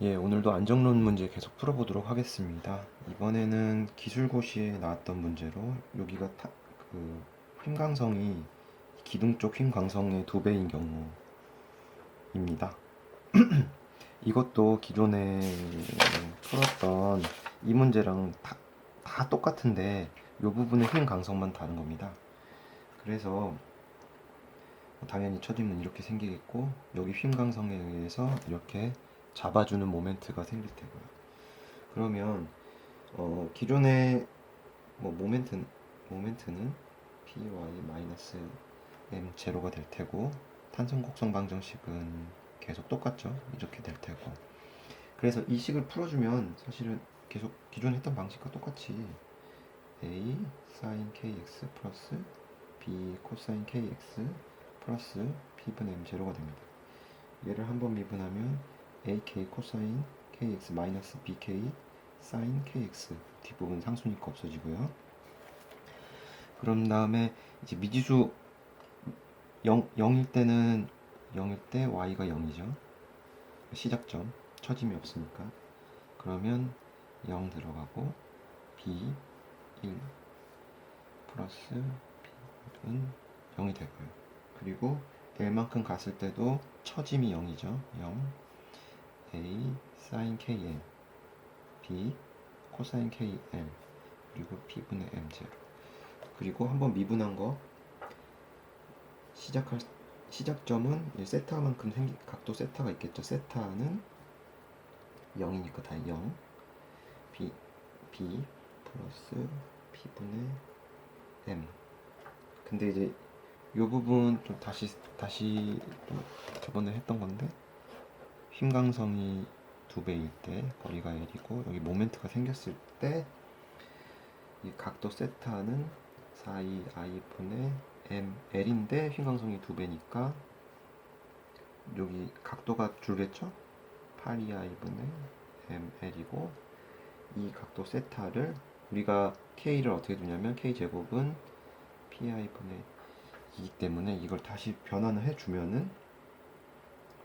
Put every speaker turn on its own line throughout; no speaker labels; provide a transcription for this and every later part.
예, 오늘도 안정론 문제 계속 풀어보도록 하겠습니다. 이번에는 기술고시에 나왔던 문제로 여기가 타, 그 힘강성이 기둥 쪽 힘강성의 두 배인 경우입니다. 이것도 기존에 풀었던 이 문제랑 다, 다 똑같은데 이 부분의 힘 강성만 다른 겁니다. 그래서 당연히 처짐은 이렇게 생기겠고 여기 힘 강성에 의해서 이렇게 잡아주는 모멘트가 생길 테고요. 그러면 어, 기존의 뭐 모멘트 모멘트는 py 마이너스 m 제로가 될 테고 탄성 곡성 방정식은 계속 똑같죠. 이렇게 될 테고. 그래서 이 식을 풀어주면 사실은 계속 기존에 했던 방식과 똑같이 a sin kx 플러스 b 코사인 kx 플러스 p분 m 제로가 됩니다. 얘를 한번 미분하면 ak 코사인 kx 마이너스 bk 사인 kx 뒷부분 상수니까 없어지고요. 그런 다음에 이제 미지수 0, 0일 때는 0일 때 y가 0이죠. 시작점 처짐이 없으니까 그러면 0 들어가고 b 1 플러스 b는 0이 되고요. 그리고 L만큼 갔을 때도 처짐이 0이죠. 0 A sin KL B 코사인 KL 그리고 B분의 M0 그리고 한번 미분한 거 시작할 시작점은 이 세타만큼 생기 각도 세타가 있겠죠. 세타는 0이니까 다 0. B B 플러스 B분의 M. 근데 이제 이 부분 좀 다시 다시 좀 저번에 했던 건데 힘강성이 두 배일 때 거리가 L이고 여기 모멘트가 생겼을 때 이 각도 세타는 4 2 i 분의 m L인데 힘강성이 두 배니까 여기 각도가 줄겠죠? 8 2 i 분의 m L이고 이 각도 세타를 우리가 k를 어떻게 두냐면 k 제곱은 pi 분의 이기 때문에 이걸 다시 변환을 해주면은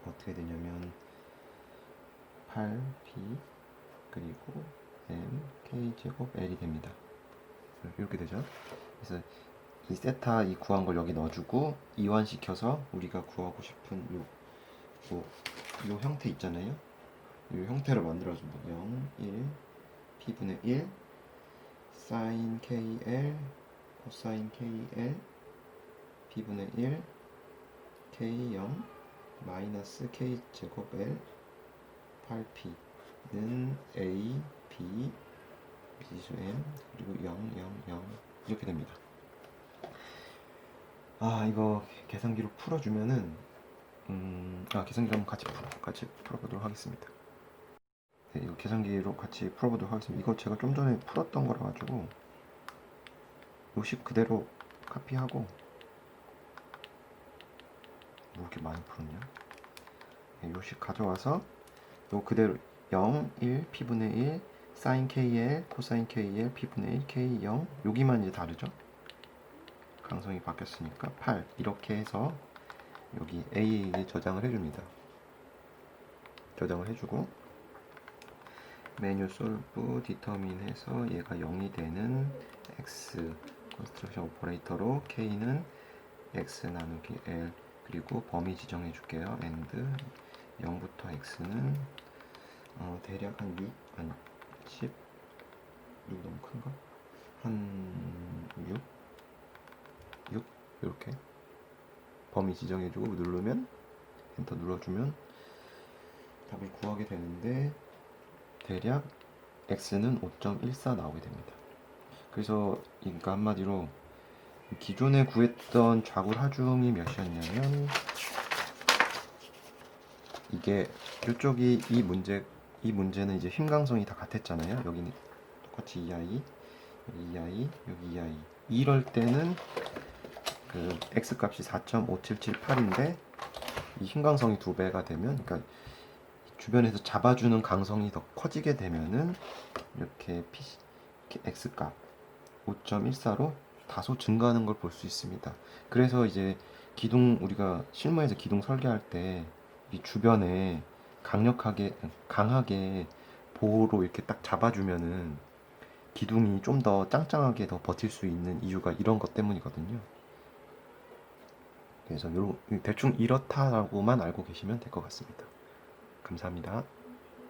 어떻게 되냐면 8p 그리고 m k 제곱 l이 됩니다. 이렇게 되죠. 그래서 이 세타 이 구한 걸 여기 넣어주고 이완시켜서 우리가 구하고 싶은 요, 요, 요 형태 있잖아요. 요 형태를 만들어줍니다. 0, 1, p분의 1, sin kl, 코사인 kl, b분의 1 k0 마이너스 k 제곱 l 8p는 a b 미지수 m 그리고 0 0 0 이렇게 됩니다. 아 이거 계산기로 풀어주면은 음, 아 계산기 한번 같이 풀어, 같이 풀어보도록 하겠습니다. 네, 이거 계산기로 같이 풀어보도록 하겠습니다. 이거 제가 좀 전에 풀었던 거라 가지고 요식 그대로 카피하고 뭐 이렇게 많이 풀었냐? 네, 요식 가져와서 요 그대로 0, 1, p분의 1, sin kl, 코사인 kl, p분의 1, k 0 여기만 이제 다르죠? 강성이 바뀌었으니까 8 이렇게 해서 여기 A에 저장을 해줍니다. 저장을 해주고 메뉴 솔브 디터민 해서 얘가 0이 되는 x 컨스트럭션 오퍼레이터로 k는 x 나누기 l 그리고 범위 지정해 줄게요. and 0부터 x는 어, 대략 한 6, 아니 10, 6 너무 큰가? 한 6, 6 이렇게 범위 지정해주고 누르면 엔터 눌러주면 답을 구하게 되는데 대략 x는 5.14 나오게 됩니다. 그래서 그러니까 한마디로 기존에 구했던 좌굴 하중이 몇이었냐면 이게 이쪽이 이 문제 이 문제는 이제 힘강성이 다 같았잖아요. 여기는 똑같이 2i 여기 2i 여기 2i 이럴 때는 그 x 값이 4.5778인데 이 힘강성이 두 배가 되면 그러니까 주변에서 잡아주는 강성이 더 커지게 되면은 이렇게 p x 값 5.14로 다소 증가하는 걸 볼 수 있습니다. 그래서 이제 기둥 우리가 실무에서 기둥 설계할 때 이 주변에 강력하게 강하게 보호로 이렇게 딱 잡아주면은 기둥이 좀 더 짱짱하게 더 버틸 수 있는 이유가 이런 것 때문이거든요. 그래서 요 대충 이렇다라고만 알고 계시면 될 것 같습니다. 감사합니다.